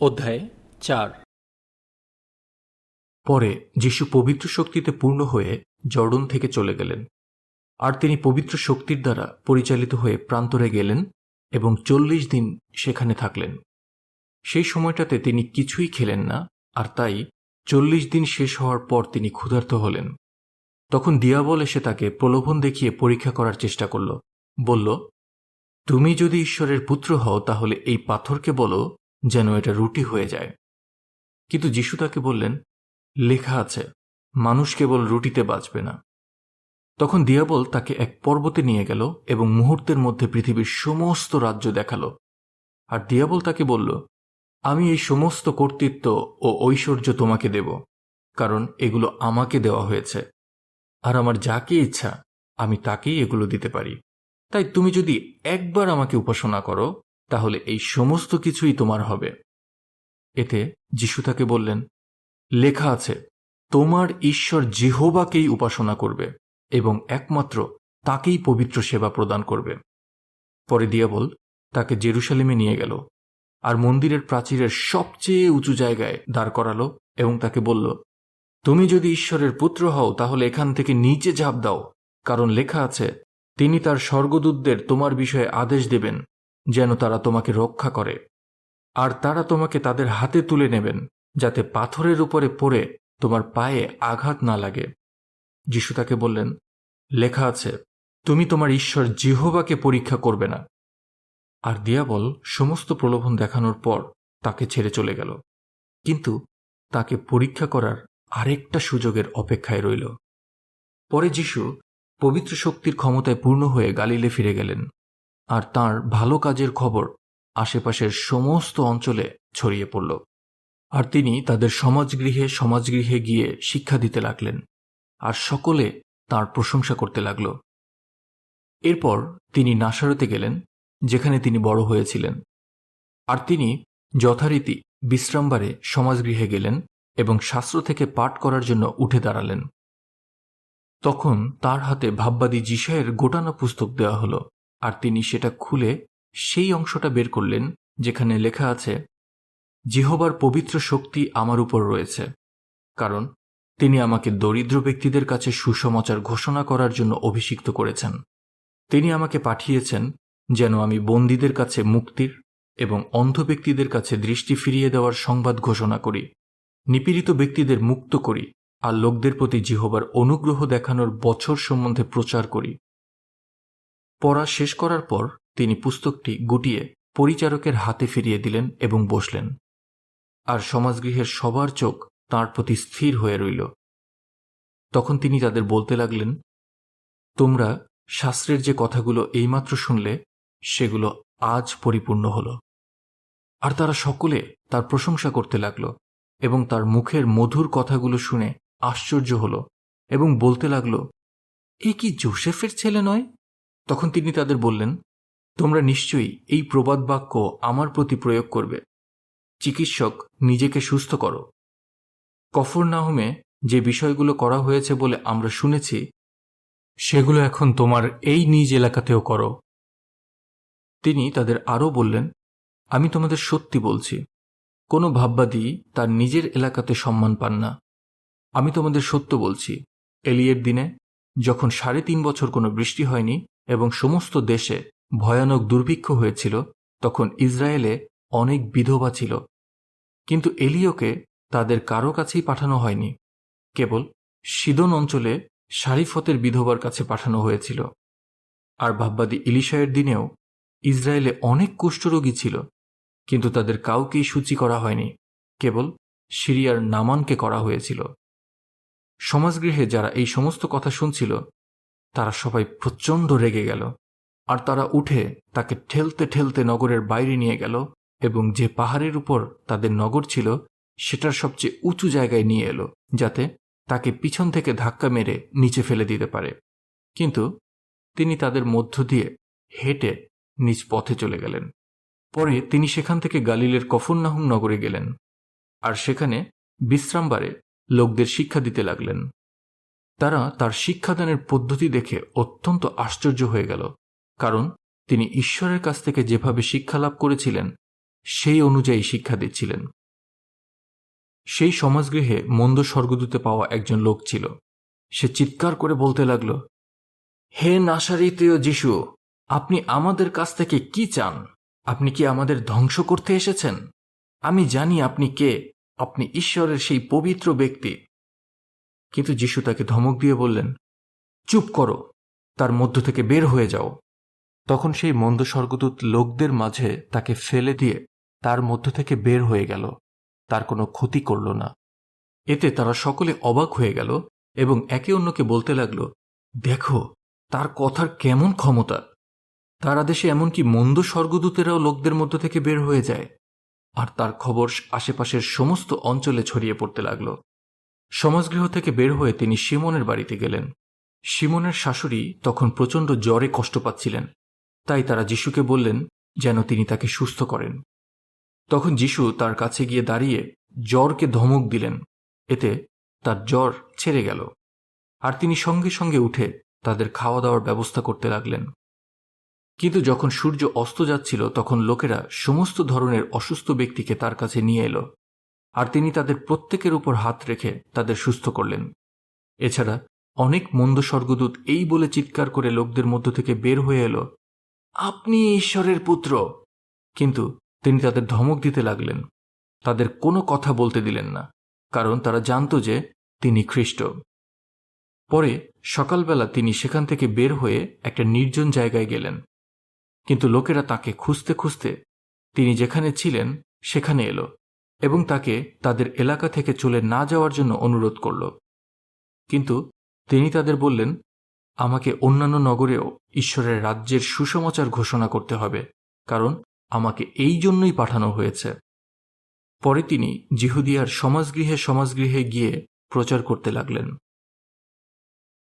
অধ্যায় চার। পরে যিশু পবিত্র শক্তিতে পূর্ণ হয়ে জর্ডন থেকে চলে গেলেন। আর তিনি পবিত্র শক্তির দ্বারা পরিচালিত হয়ে প্রান্তরে গেলেন এবং চল্লিশ দিন সেখানে থাকলেন। সেই সময়টাতে তিনি কিছুই খেলেন না, আর তাই চল্লিশ দিন শেষ হওয়ার পর তিনি ক্ষুধার্ত হলেন। তখন দিয়াবল এসে তাকে প্রলোভন দেখিয়ে পরীক্ষা করার চেষ্টা করল। বলল, তুমি যদি ঈশ্বরের পুত্র হও তাহলে এই পাথরকে বলো যেন এটা রুটি হয়ে যায়। কিন্তু যিশু তাকে বললেন, লেখা আছে, মানুষ কেবল রুটিতে বাঁচবে না। তখন দিয়াবল তাকে এক পর্বতে নিয়ে গেল এবং মুহূর্তের মধ্যে পৃথিবীর সমস্ত রাজ্য দেখাল। আর দিয়াবল তাকে বলল, আমি এই সমস্ত কর্তৃত্ব ও ঐশ্বর্য তোমাকে দেব, কারণ এগুলো আমাকে দেওয়া হয়েছে। আর আমার যাকে ইচ্ছা, আমি তাকেই এগুলো দিতে পারি। তাই তুমি যদি একবার আমাকে উপাসনা করো তাহলে এই সমস্ত কিছুই তোমার হবে। এতে যিশু তাকে বললেন, লেখা আছে, তোমার ঈশ্বর জেহোবাকেই উপাসনা করবে এবং একমাত্র তাকেই পবিত্র সেবা প্রদান করবে। পরে দিয়াবল তাকে জেরুসালেমে নিয়ে গেল আর মন্দিরের প্রাচীরের সবচেয়ে উঁচু জায়গায় দাঁড় করালো এবং তাকে বলল, তুমি যদি ঈশ্বরের পুত্র হও তাহলে এখান থেকে নিচে ঝাঁপ দাও, কারণ লেখা আছে, তিনি তার স্বর্গদূতদের তোমার বিষয়ে আদেশ দেবেন যেন তারা তোমাকে রক্ষা করে। আর তারা তোমাকে তাদের হাতে তুলে নেবেন, যাতে পাথরের উপরে পড়ে তোমার পায়ে আঘাত না লাগে। যিশু তাকে বললেন, লেখা আছে, তুমি তোমার ঈশ্বর জিহোবাকে পরীক্ষা করবে না। আর দিয়াবল সমস্ত প্রলোভন দেখানোর পর তাকে ছেড়ে চলে গেল। কিন্তু তাকে পরীক্ষা করার আরেকটা সুযোগের অপেক্ষায় রইল। পরে যিশু পবিত্র শক্তির ক্ষমতায় পূর্ণ হয়ে গালিলে ফিরে গেলেন। আর তার ভালো কাজের খবর আশেপাশের সমস্ত অঞ্চলে ছড়িয়ে পড়ল। আর তিনি তাদের সমাজগৃহে সমাজগৃহে গিয়ে শিক্ষা দিতে লাগলেন আর সকলে তার প্রশংসা করতে লাগল। এরপর তিনি নাসারতে গেলেন, যেখানে তিনি বড় হয়েছিলেন। আর তিনি যথারীতি বিশ্রামবারে সমাজগৃহে গেলেন এবং শাস্ত্র থেকে পাঠ করার জন্য উঠে দাঁড়ালেন। তখন তার হাতে ভাববাদী জিসায়ের গোটানো পুস্তক দেওয়া হলো। আর তিনি সেটা খুলে সেই অংশটা বের করলেন, যেখানে লেখা আছে, জিহবার পবিত্র শক্তি আমার উপর রয়েছে, কারণ তিনি আমাকে দরিদ্র ব্যক্তিদের কাছে সুসমাচার ঘোষণা করার জন্য অভিষিক্ত করেছেন। তিনি আমাকে পাঠিয়েছেন যেন আমি বন্দীদের কাছে মুক্তির এবং অন্ধ ব্যক্তিদের কাছে দৃষ্টি ফিরিয়ে দেওয়ার সংবাদ ঘোষণা করি, নিপীড়িত ব্যক্তিদের মুক্ত করি আর লোকদের প্রতি জিহবার অনুগ্রহ দেখানোর বছর সম্বন্ধে প্রচার করি। পড়া শেষ করার পর তিনি পুস্তকটি গুটিয়ে পরিচারকের হাতে ফিরিয়ে দিলেন এবং বসলেন। আর সমাজগৃহের সবার চোখ তাঁর প্রতি স্থির হয়ে রইল। তখন তিনি তাদের বলতে লাগলেন, তোমরা শাস্ত্রের যে কথাগুলো এইমাত্র শুনলে, সেগুলো আজ পরিপূর্ণ হল। আর তারা সকলে তার প্রশংসা করতে লাগল এবং তার মুখের মধুর কথাগুলো শুনে আশ্চর্য হল এবং বলতে লাগল, এ কি জোসেফের ছেলে নয়? তখন তিনি তাদের বললেন, তোমরা নিশ্চয়ই এই প্রবাদ বাক্য আমার প্রতি প্রয়োগ করবে। চিকিৎসক, নিজেকে সুস্থ করো। কফর নাহমে যে বিষয়গুলো করা হয়েছে বলে আমরা শুনেছি, সেগুলো এখন তোমার এই নিজ এলাকাতেও করো। তিনি তাদের আরও বললেন, আমি তোমাদের সত্যি বলছি, কোনো ভাববাদী তার নিজের এলাকাতে সম্মান পান না। আমি তোমাদের সত্য বলছি এলিয়ের দিনে যখন সাড়ে তিন বছর কোনো বৃষ্টি হয়নি এবং সমস্ত দেশে ভয়ানক দুর্ভিক্ষ হয়েছিল, তখন ইসরায়েলে অনেক বিধবা ছিল। কিন্তু এলিওকে তাদের কারও কাছেই পাঠানো হয়নি। কেবল সিদন অঞ্চলে শারিফতের বিধবার কাছে পাঠানো হয়েছিল। আর ভাববাদী ইলিশায়ের দিনেও ইসরায়েলে অনেক কুষ্ঠরোগী ছিল, কিন্তু তাদের কাউকেই সূচি করা হয়নি, কেবল সিরিয়ার নামানকে করা হয়েছিল। সমাজগৃহে যারা এই সমস্ত কথা শুনছিল তারা সবাই প্রচণ্ড রেগে গেল, আর তারা উঠে তাকে ঠেলতে ঠেলতে নগরের বাইরে নিয়ে গেল এবং যে পাহাড়ের উপর তাদের নগর ছিল, সেটার সবচেয়ে উঁচু জায়গায় নিয়ে এলো, যাতে তাকে পিছন থেকে ধাক্কা মেরে নিচে ফেলে দিতে পারে। কিন্তু তিনি তাদের মধ্য দিয়ে হেঁটে নিজ পথে চলে গেলেন। পরে তিনি সেখান থেকে গালিলের কফরনাহুম নগরে গেলেন, আর সেখানে বিশ্রামবারে লোকদের শিক্ষা দিতে লাগলেন। তারা তার শিক্ষাদানের পদ্ধতি দেখে অত্যন্ত আশ্চর্য হয়ে গেল, কারণ তিনি ঈশ্বরের কাছ থেকে যেভাবে শিক্ষা লাভ করেছিলেন, সেই অনুযায়ী শিক্ষা দিচ্ছিলেন। সেই সমাজগৃহে মন্দ স্বর্গদূতে পাওয়া একজন লোক ছিল। সে চিৎকার করে বলতে লাগল, হে নাসারিতেয় যিশু, আপনি আমাদের কাছ থেকে কি চান? আপনি কি আমাদের ধ্বংস করতে এসেছেন? আমি জানি আপনি কে। আপনি ঈশ্বরের সেই পবিত্র ব্যক্তি। কিন্তু যিশু তাকে ধমক দিয়ে বললেন, চুপ করো, তার মধ্য থেকে বের হয়ে যাও। তখন সেই মন্দ স্বর্গদূত লোকদের মাঝে তাকে ফেলে দিয়ে তার মধ্য থেকে বের হয়ে গেল। তার কোনো ক্ষতি করল না। এতে তারা সকলে অবাক হয়ে গেল এবং একে অন্যকে বলতে লাগল, দেখো, তার কথার কেমন ক্ষমতা। তারা দেশে এমনকি মন্দ স্বর্গদূতেরাও লোকদের মধ্য থেকে বের হয়ে যায়। আর তার খবর আশেপাশের সমস্ত অঞ্চলে ছড়িয়ে পড়তে লাগল। সমাজগৃহ থেকে বের হয়ে তিনি সিমনের বাড়িতে গেলেন। সিমনের শাশুড়ি তখন প্রচণ্ড জ্বরে কষ্ট পাচ্ছিলেন। তাই তারা যিশুকে বললেন যেন তিনি তাকে সুস্থ করেন। তখন যিশু তার কাছে গিয়ে দাঁড়িয়ে জ্বরকে ধমক দিলেন। এতে তার জ্বর ছেড়ে গেল। আর তিনি সঙ্গে সঙ্গে উঠে তাদের খাওয়া দাওয়ার ব্যবস্থা করতে লাগলেন। কিন্তু যখন সূর্য অস্ত যাচ্ছিল, তখন লোকেরা সমস্ত ধরনের অসুস্থ ব্যক্তিকে তার কাছে নিয়ে এলো। আর তিনি তাদের প্রত্যেকের উপর হাত রেখে তাদের সুস্থ করলেন। এছাড়া অনেক মন্দ স্বর্গদূত এই বলে চিৎকার করে লোকদের মধ্য থেকে বের হয়ে এলো, আপনি ঈশ্বরের পুত্র! কিন্তু তিনি তাদের ধমক দিতে লাগলেন। তাদের কোনো কথা বলতে দিলেন না, কারণ তারা জানত যে তিনি খ্রিস্ট। পরে সকালবেলা তিনি সেখান থেকে বের হয়ে একটা নির্জন জায়গায় গেলেন। কিন্তু লোকেরা তাকে খুঁজতে খুঁজতে তিনি যেখানে ছিলেন সেখানে এলো। এবং তাকে তাদের এলাকা থেকে চলে না যাওয়ার জন্য অনুরোধ করল। কিন্তু তিনি তাদের বললেন, আমাকে অন্যান্য নগরেও ঈশ্বরের রাজ্যের সুসমাচার ঘোষণা করতে হবে, কারণ আমাকে এই জন্যই পাঠানো হয়েছে। পরে তিনি জিহুদিয়ার সমাজগৃহে সমাজগৃহে গিয়ে প্রচার করতে লাগলেন।